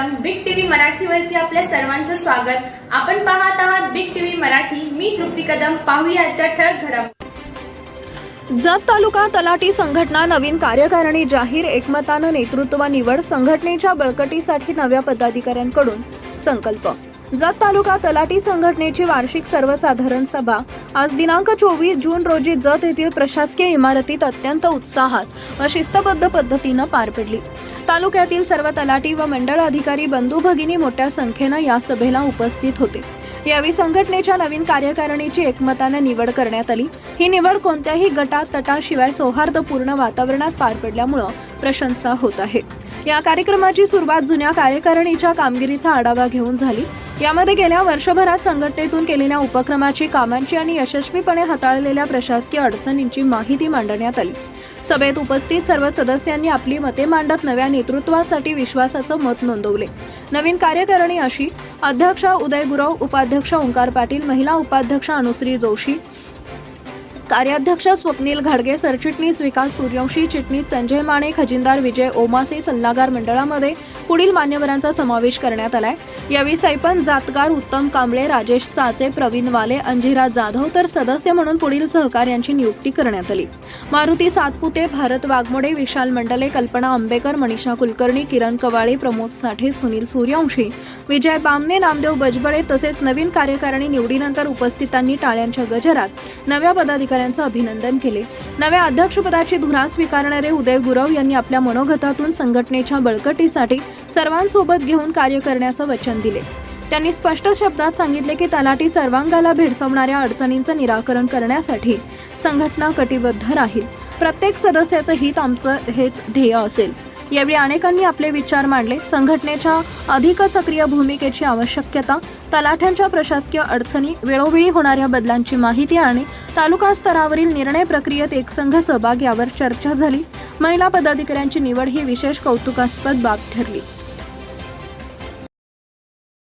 सर्वप्रथम big TV मराठीवरती आपल्या सर्वांचं स्वागत. आपण पाहत आहात बिग टीव्ही मराठी. मी तृप्ती कदम. पाहूया आजच्या ठळक घडामोडी. जत तालुका तलाठी संघटना नवीन कार्यकारिणी जाहीर एकमतानं नेतृत्व निवड संघटनेच्या बळकटीसाठी नव्या पदाधिकाऱ्यांकडून संकल्प. जत तालुका तलाठी संघटनेची वार्षिक सर्वसाधारण सभा. आज दिनांक चोवीस जून रोजी जत येथील प्रशासकीय इमारतीत अत्यंत उत्साहात व शिस्तबद्ध पद्धतीनं पार पडली. तालुक्यातील सर्व तलाठी व मंडळ अधिकारी बंधू भगिनी मोठ्या संख्येनं या सभेला उपस्थित होते. यावेळी संघटनेच्या नवीन कार्यकारिणीची एकमताने निवड करण्यात आली. ही निवड कोणत्याही गटात तटाशिवाय सौहार्दपूर्ण वातावरणात पार पडल्यामुळं प्रशंसा होत आहे. या कार्यक्रमाची सुरुवात जुन्या कार्यकारिणीच्या कामगिरीचा आढावा घेऊन झाली. यामध्ये गेल्या वर्षभरात संघटनेतून केलेल्या उपक्रमाची कामांची आणि यशस्वीपणे हाताळलेल्या प्रशासकीय अडचणींची माहिती मांडण्यात आली. सभेत उपस्थित सर्व सदस्यांनी आपली मते मांडत नव्या नेतृत्वासाठी विश्वासाचं मत नोंदवले. नवीन कार्यकारिणी अशी अध्यक्ष उदय गुरव उपाध्यक्ष ओंकार पाटील महिला उपाध्यक्ष अनुश्री जोशी कार्याध्यक्ष स्वप्नील घाडगे सरचिटणीस विकास सूर्यवंशी चिटणीस संजय माने खजिनदार विजय ओमासे सल्लागार मंडळामध्ये पुढील मान्यवरांचा समावेश करण्यात आलाय. यावेळी सैपन जातगार उत्तम कांबळे राजेश चाचे प्रवीण वाले अंजिरा जाधव तर सदस्य म्हणून पुढील सहकार्यांची नियुक्ती करण्यात आली. मारुती सातपुते भारत वाघमोडे विशाल मंडले कल्पना आंबेकर मनीषा कुलकर्णी किरण कवाळे प्रमोद साठे सुनील सूर्यवंशी विजय बामने नामदेव बजबळे तसेच नवीन कार्यकारिणी निवडीनंतर उपस्थितांनी टाळ्यांच्या गजरात नव्या पदाधिकारी कर्मचाऱ्यांचं अभिनंदन केले. नव्या अध्यक्षपदाची धुरा स्वीकारणारे उदय गुरव यांनी आपल्या मनोगतातून संघटनेच्या बळकटीसाठी सर्वांसोबत घेऊन कार्य करण्याचं वचन दिले. त्यांनी स्पष्ट शब्दात सांगितले की तलाठी सर्वांगाला भेडसावणाऱ्या अडचणींचं निराकरण करण्यासाठी संघटना कटिबद्ध राहील. प्रत्येक सदस्याचं हित आमचं हेच ध्येय असेल. यावेळी अनेकांनी आपले विचार मांडले. संघटनेच्या अधिक सक्रिय भूमिकेची आवश्यकता तलाठ्यांच्या प्रशासकीय अडचणी वेळोवेळी होणाऱ्या बदलांची माहिती आणि तालुका स्तरावरील निर्णय प्रक्रियेत एकसंघ सहभाग यावर चर्चा झाली. महिला पदाधिकाऱ्यांची निवड ही विशेष कौतुकास्पद बाब ठरली.